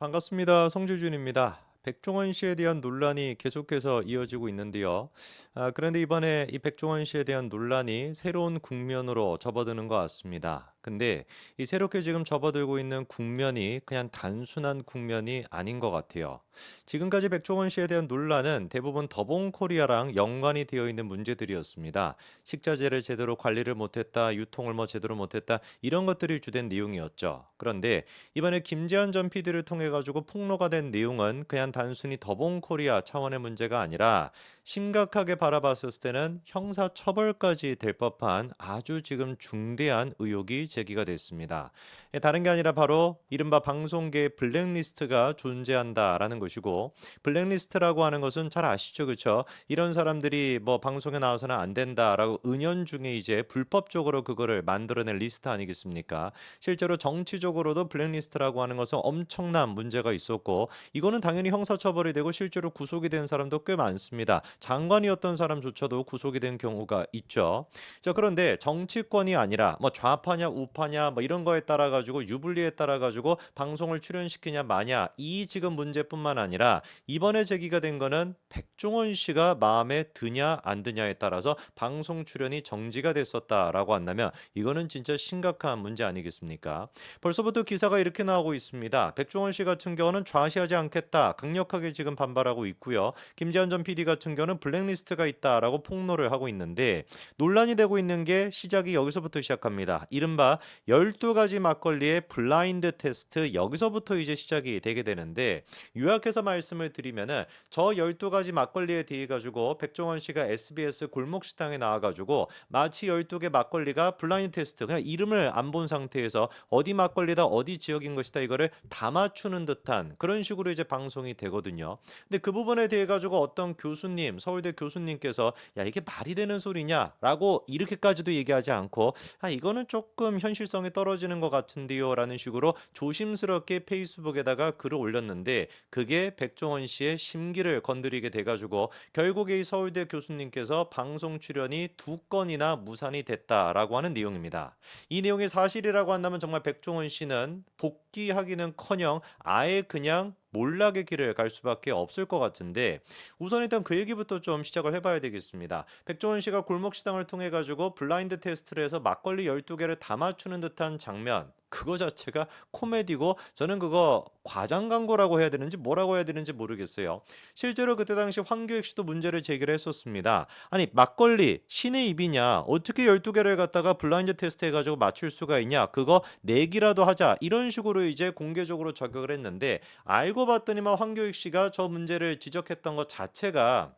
반갑습니다. 성주준입니다. 백종원 씨에 대한 논란이 계속해서 이어지고 있는데요. 아, 그런데 이번에 이 백종원 씨에 대한 논란이 새로운 국면으로 접어드는 것 같습니다. 근데 이 새롭게 지금 접어들고 있는 국면이 그냥 단순한 국면이 아닌 것 같아요. 지금까지 백종원 씨에 대한 논란은 대부분 더봉 코리아랑 연관이 되어 있는 문제들이었습니다. 식자재를 제대로 관리를 못했다, 유통을 뭐 제대로 못했다 이런 것들이 주된 내용이었죠. 그런데 이번에 김재현 전 PD를 통해 가지고 폭로가 된 내용은 그냥 단순히 더봉 코리아 차원의 문제가 아니라 심각하게 바라봤을 때는 형사 처벌까지 될 법한 아주 지금 중대한 의혹이 제기가 됐습니다. 예, 다른 게 아니라 바로 이른바 방송계 블랙리스트가 존재한다라는 것이고 블랙리스트라고 하는 것은 잘 아시죠, 그렇죠? 이런 사람들이 뭐 방송에 나와서는 안 된다라고 은연중에 이제 불법적으로 그거를 만들어낸 리스트 아니겠습니까? 실제로 정치적으로도 블랙리스트라고 하는 것은 엄청난 문제가 있었고 이거는 당연히 형사처벌이 되고 실제로 구속이 된 사람도 꽤 많습니다. 장관이었던 사람조차도 구속이 된 경우가 있죠. 자 그런데 정치권이 아니라 뭐 좌파냐 우파냐 뭐 이런 거에 따라 가지고 유불리에 따라 가지고 방송을 출연시키냐 마냐 이 지금 문제뿐만 아니라 이번에 제기가 된 거는 백종원 씨가 마음에 드냐 안 드냐에 따라서 방송 출연이 정지가 됐었다라고 한다면 이거는 진짜 심각한 문제 아니겠습니까? 벌써부터 기사가 이렇게 나오고 있습니다. 백종원 씨 같은 경우는 좌시하지 않겠다 강력하게 지금 반발하고 있고요. 김재현 전 PD 같은 경우 는 블랙리스트가 있다라고 폭로를 하고 있는데 논란이 되고 있는 게 시작이 여기서부터 시작합니다. 이른바 12가지 막걸리의 블라인드 테스트 여기서부터 이제 시작이 되게 되는데 요약해서 말씀을 드리면은 저 12가지 막걸리에 대해 가지고 백종원 씨가 SBS 골목식당에 나와 가지고 마치 12개 막걸리가 블라인드 테스트 그냥 이름을 안 본 상태에서 어디 막걸리다 어디 지역인 것이다 이거를 다 맞추는 듯한 그런 식으로 이제 방송이 되거든요. 근데 그 부분에 대해 가지고 어떤 교수님 서울대 교수님께서 야 이게 말이 되는 소리냐라고 이렇게까지도 얘기하지 않고 아 이거는 조금 현실성이 떨어지는 것 같은데요라는 식으로 조심스럽게 페이스북에다가 글을 올렸는데 그게 백종원 씨의 심기를 건드리게 돼가지고 결국에 이 서울대 교수님께서 방송 출연이 두 건이나 무산이 됐다라고 하는 내용입니다. 이 내용이 사실이라고 한다면 정말 백종원 씨는 복귀하기는커녕 아예 그냥 몰락의 길을 갈 수밖에 없을 것 같은데 우선 일단 그 얘기부터 좀 시작을 해봐야 되겠습니다. 백종원 씨가 골목시장을 통해 가지고 블라인드 테스트를 해서 막걸리 12개를 다 맞추는 듯한 장면 그거 자체가 코미디고 저는 그거 과장 광고라고 해야 되는지 뭐라고 해야 되는지 모르겠어요. 실제로 그때 당시 황교익 씨도 문제를 제기를 했었습니다. 아니 막걸리 신의 입이냐 어떻게 12개를 갖다가 블라인드 테스트 해가지고 맞출 수가 있냐 그거 내기라도 하자 이런 식으로 이제 공개적으로 저격을 했는데 알고 봤더니만 황교익 씨가 저 문제를 지적했던 것 자체가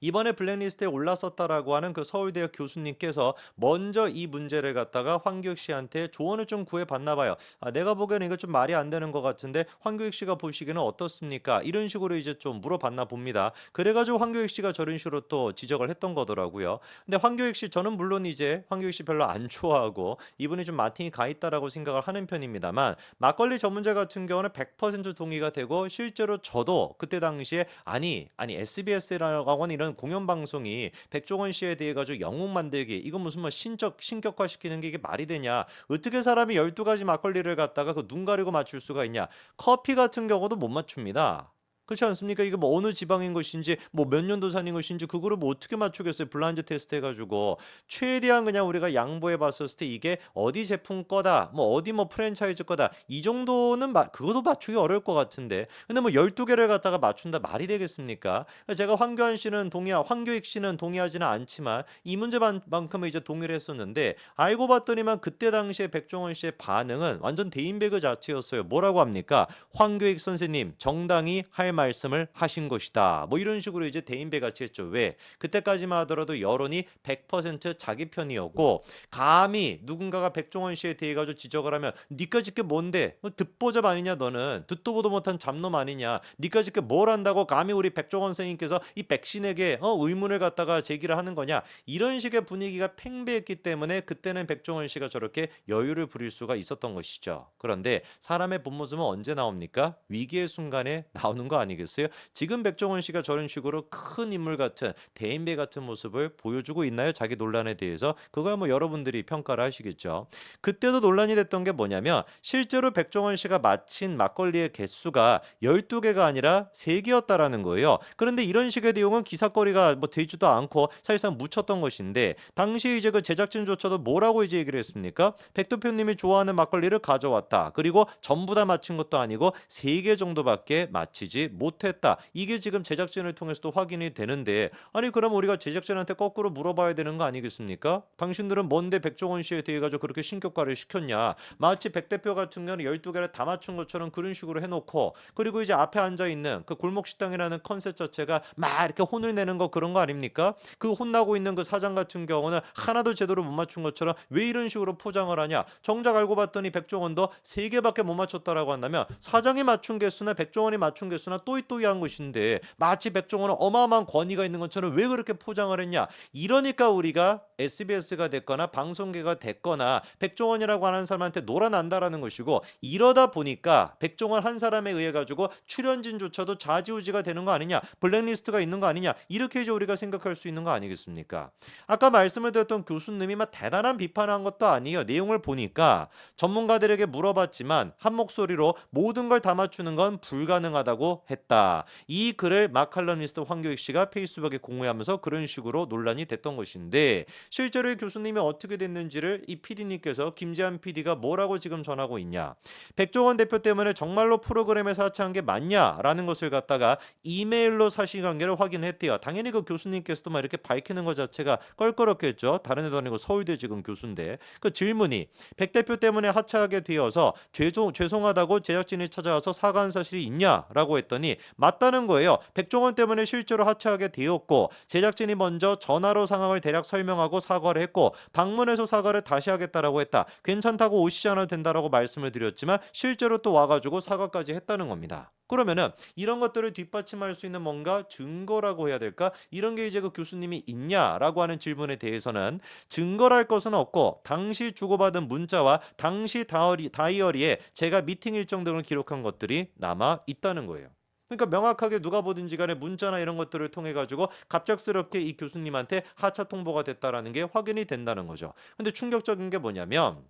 이번에 블랙리스트에 올랐었다라고 하는 그 서울대학 교수님께서 먼저 이 문제를 갖다가 황교익 씨한테 조언을 좀 구해봤나 봐요. 아, 내가 보기에는 이거 좀 말이 안 되는 것 같은데 황교익 씨가 보시기에는 어떻습니까? 이런 식으로 이제 좀 물어봤나 봅니다. 그래가지고 황교익 씨가 저런 식으로 또 지적을 했던 거더라고요. 근데 황교익 씨 저는 물론 이제 황교익 씨 별로 안 좋아하고 이분이 좀 마팅이 가 있다라고 생각을 하는 편입니다만 막걸리 전문자 같은 경우는 100% 동의가 되고 실제로 저도 그때 당시에 아니 아니 SBS라고 하는 이런 공연 방송이 백종원 씨에 대해 가지고 영웅 만들기 이건 무슨 뭐 신적 신격화 시키는 게 이게 말이 되냐? 어떻게 사람이 12가지 막걸리를 갖다가 그 눈 가리고 맞출 수가 있냐? 커피 같은 경우도 못 맞춥니다 그렇지 않습니까? 이게 뭐 어느 지방인 것인지 뭐 몇 년도 산인 것인지 그거를 뭐 어떻게 맞추겠어요? 블라인드 테스트 해가지고 최대한 그냥 우리가 양보해 봤었을 때 이게 어디 제품 거다 뭐 어디 뭐 프랜차이즈 거다 이 정도는 마, 그것도 맞추기 어려울 것 같은데 근데 뭐 12개를 갖다가 맞춘다 말이 되겠습니까? 제가 황교안 씨는 동의하 황교익 씨는 동의하지는 않지만 이 문제만큼은 이제 동의를 했었는데 알고 봤더니만 그때 당시에 백종원 씨의 반응은 완전 대인배그 자체였어요. 뭐라고 합니까? 황교익 선생님 정당이 할 말씀을 하신 것이다. 뭐 이런 식으로 이제 대인배 같이 했죠. 왜? 그때까지만 하더라도 여론이 100% 자기 편이었고 감히 누군가가 백종원 씨에 대해 가지고 지적을 하면 니까 짓게 뭔데? 너 듣보잡 아니냐 너는? 듣도 보도 못한 잡놈 아니냐? 니까 짓게 뭘 한다고 감히 우리 백종원 선생님께서 이 백신에게 어, 의문을 갖다가 제기를 하는 거냐? 이런 식의 분위기가 팽배했기 때문에 그때는 백종원 씨가 저렇게 여유를 부릴 수가 있었던 것이죠. 그런데 사람의 본 모습은 언제 나옵니까? 위기의 순간에 나오는 거 아니겠어요? 지금 백종원 씨가 저런 식으로 큰 인물 같은 대인배 같은 모습을 보여주고 있나요? 자기 논란에 대해서 그거야 뭐 여러분들이 평가를 하시겠죠. 그때도 논란이 됐던 게 뭐냐면 실제로 백종원 씨가 마친 막걸리의 개수가 12개가 아니라 3개였다라는 거예요. 그런데 이런 식의 내용은 기사거리가 뭐 되지도 않고 사실상 묻혔던 것인데 당시 이제 그 제작진조차도 뭐라고 이제 얘기를 했습니까? 백 대표님이 좋아하는 막걸리를 가져왔다. 그리고 전부 다 맞힌 것도 아니고 3개 정도밖에 맞히지 못했다. 이게 지금 제작진을 통해서도 확인이 되는데 아니 그럼 우리가 제작진한테 거꾸로 물어봐야 되는 거 아니겠습니까? 당신들은 뭔데 백종원 씨에 대해 가지고 그렇게 신격화를 시켰냐? 마치 백 대표 같은 경우는 12개를 다 맞춘 것처럼 그런 식으로 해놓고 그리고 이제 앞에 앉아 있는 그 골목 식당이라는 컨셉 자체가 막 이렇게 혼을 내는 거 그런 거 아닙니까? 그 혼나고 있는 그 사장 같은 경우는 하나도 제대로 못 맞춘 것처럼 왜 이런 식으로 포장을 하냐? 정작 알고 봤더니 백종원도 세 개밖에 못 맞췄다라고 한다면 사장이 맞춘 개수나 백종원이 맞춘 개수나 또이또이한 것인데 마치 백종원은 어마어마한 권위가 있는 것처럼 왜 그렇게 포장을 했냐? 이러니까 우리가 SBS가 됐거나 방송계가 됐거나 백종원이라고 하는 사람한테 놀아난다라는 것이고 이러다 보니까 백종원 한 사람에 의해 가지고 출연진조차도 좌지우지가 되는 거 아니냐? 블랙리스트가 있는 거 아니냐? 이렇게 이제 우리가 생각할 수 있는 거 아니겠습니까? 아까 말씀을 드렸던 교수님이 막 대단한 비판한 것도 아니에요. 내용을 보니까 전문가들에게 물어봤지만 한 목소리로 모든 걸 다 맞추는 건 불가능하다고 했 다. 이 글을 마칼럼니스트 황교익 씨가 페이스북에 공유하면서 그런 식으로 논란이 됐던 것인데 실제로 이 교수님이 어떻게 됐는지를 이 PD님께서 김재한 PD가 뭐라고 지금 전하고 있냐? 백종원 대표 때문에 정말로 프로그램에서 하차한 게 맞냐라는 것을 갖다가 이메일로 사실관계를 확인했대요. 당연히 그 교수님께서도 막 이렇게 밝히는 것 자체가 껄끄럽겠죠. 다른 데도 아니고 서울대 지금 교수인데 그 질문이 백 대표 때문에 하차하게 되어서 죄송 죄송하다고 제작진이 찾아와서 사과한 사실이 있냐라고 했더니 맞다는 거예요. 백종원 때문에 실제로 하차하게 되었고 제작진이 먼저 전화로 상황을 대략 설명하고 사과를 했고 방문해서 사과를 다시 하겠다라고 했다. 괜찮다고 오시지 않아도 된다라고 말씀을 드렸지만 실제로 또 와가지고 사과까지 했다는 겁니다. 그러면은 이런 것들을 뒷받침할 수 있는 뭔가 증거라고 해야 될까? 이런 게 이제 그 교수님이 있냐라고 하는 질문에 대해서는 증거랄 것은 없고 당시 주고받은 문자와 당시 다이어리, 다이어리에 제가 미팅 일정 등을 기록한 것들이 남아 있다는 거예요. 그러니까 명확하게 누가 보든지 간에 문자나 이런 것들을 통해 가지고 갑작스럽게 이 교수님한테 하차 통보가 됐다라는 게 확인이 된다는 거죠. 근데 충격적인 게 뭐냐면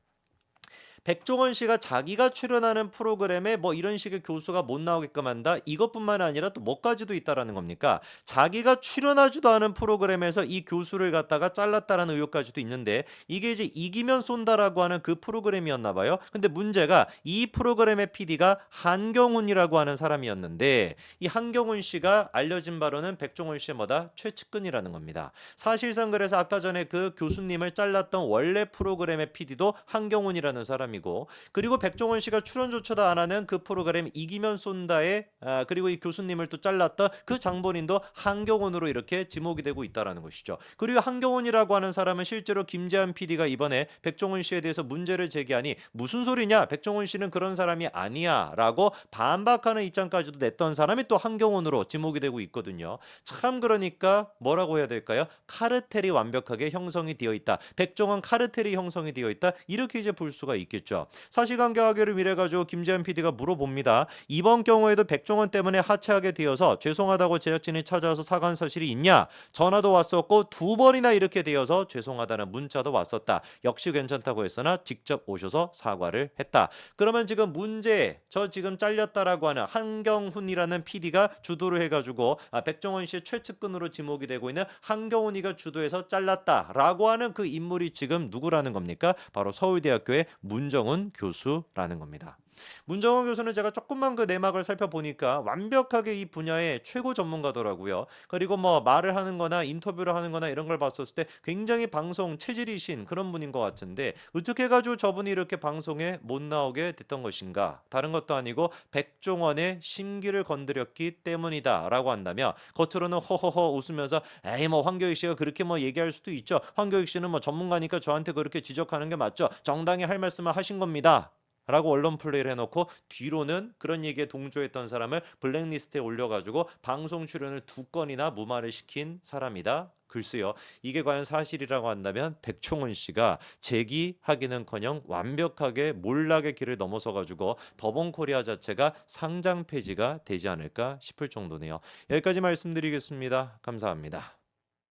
백종원 씨가 자기가 출연하는 프로그램에 뭐 이런 식의 교수가 못 나오게끔 한다. 이것뿐만 아니라 또 뭐까지도 있다라는 겁니까? 자기가 출연하지도 않은 프로그램에서 이 교수를 갖다가 잘랐다라는 의혹까지도 있는데 이게 이제 이기면 쏜다라고 하는 그 프로그램이었나 봐요. 근데 문제가 이 프로그램의 PD가 한경훈이라고 하는 사람이었는데 이 한경훈 씨가 알려진 바로는 백종원 씨의 뭐다 최측근이라는 겁니다. 사실상 그래서 아까 전에 그 교수님을 잘랐던 원래 프로그램의 PD도 한경훈이라는 사람이 사람이고 그리고 백종원 씨가 출연조차도 안 하는 그 프로그램 이기면 쏜다에 아, 그리고 이 교수님을 또 잘랐던 그 장본인도 한경원으로 이렇게 지목이 되고 있다라는 것이죠. 그리고 한경원이라고 하는 사람은 실제로 김재한 PD가 이번에 백종원 씨에 대해서 문제를 제기하니 무슨 소리냐? 백종원 씨는 그런 사람이 아니야라고 반박하는 입장까지도 냈던 사람이 또 한경원으로 지목이 되고 있거든요. 참 그러니까 뭐라고 해야 될까요? 카르텔이 완벽하게 형성이 되어 있다. 백종원 카르텔이 형성이 되어 있다. 이렇게 이제 볼 수가 있겠죠. 있죠. 사실관계 확인을 미래 가지고 김재현 PD가 물어봅니다. 이번 경우에도 백종원 때문에 하차하게 되어서 죄송하다고 제작진이 찾아와서 사과한 사실이 있냐? 전화도 왔었고 두 번이나 이렇게 되어서 죄송하다는 문자도 왔었다. 역시 괜찮다고 했으나 직접 오셔서 사과를 했다. 그러면 지금 문제 저 지금 잘렸다라고 하는 한경훈이라는 PD가 주도를 해가지고 아, 백종원 씨의 최측근으로 지목이 되고 있는 한경훈이가 주도해서 잘랐다라고 하는 그 인물이 지금 누구라는 겁니까? 바로 서울대학교의 문정 문정훈 교수라는 겁니다. 문정원 교수는 제가 조금만 그 내막을 살펴보니까 완벽하게 이 분야의 최고 전문가더라고요. 그리고 뭐 말을 하는 거나 인터뷰를 하는 거나 이런 걸 봤었을 때 굉장히 방송 체질이신 그런 분인 것 같은데 어떻게 해 가지고 저분이 이렇게 방송에 못 나오게 됐던 것인가? 다른 것도 아니고 백종원의 심기를 건드렸기 때문이다 라고 한다면 겉으로는 허허허 웃으면서 에이 뭐 황교익 씨가 그렇게 뭐 얘기할 수도 있죠. 황교익 씨는 뭐 전문가니까 저한테 그렇게 지적하는 게 맞죠. 정당히 할 말씀을 하신 겁니다. 라고 언론 플레이를 해놓고 뒤로는 그런 얘기에 동조했던 사람을 블랙리스트에 올려가지고 방송 출연을 두 건이나 무마를 시킨 사람이다. 그 글쎄요. 이게 과연 사실이라고 한다면 백종원 씨가 재기하기는커녕 완벽하게 몰락의 길을 넘어서 가지고 더본코리아 자체가 상장 폐지가 되지 않을까 싶을 정도네요. 여기까지 말씀드리겠습니다. 감사합니다.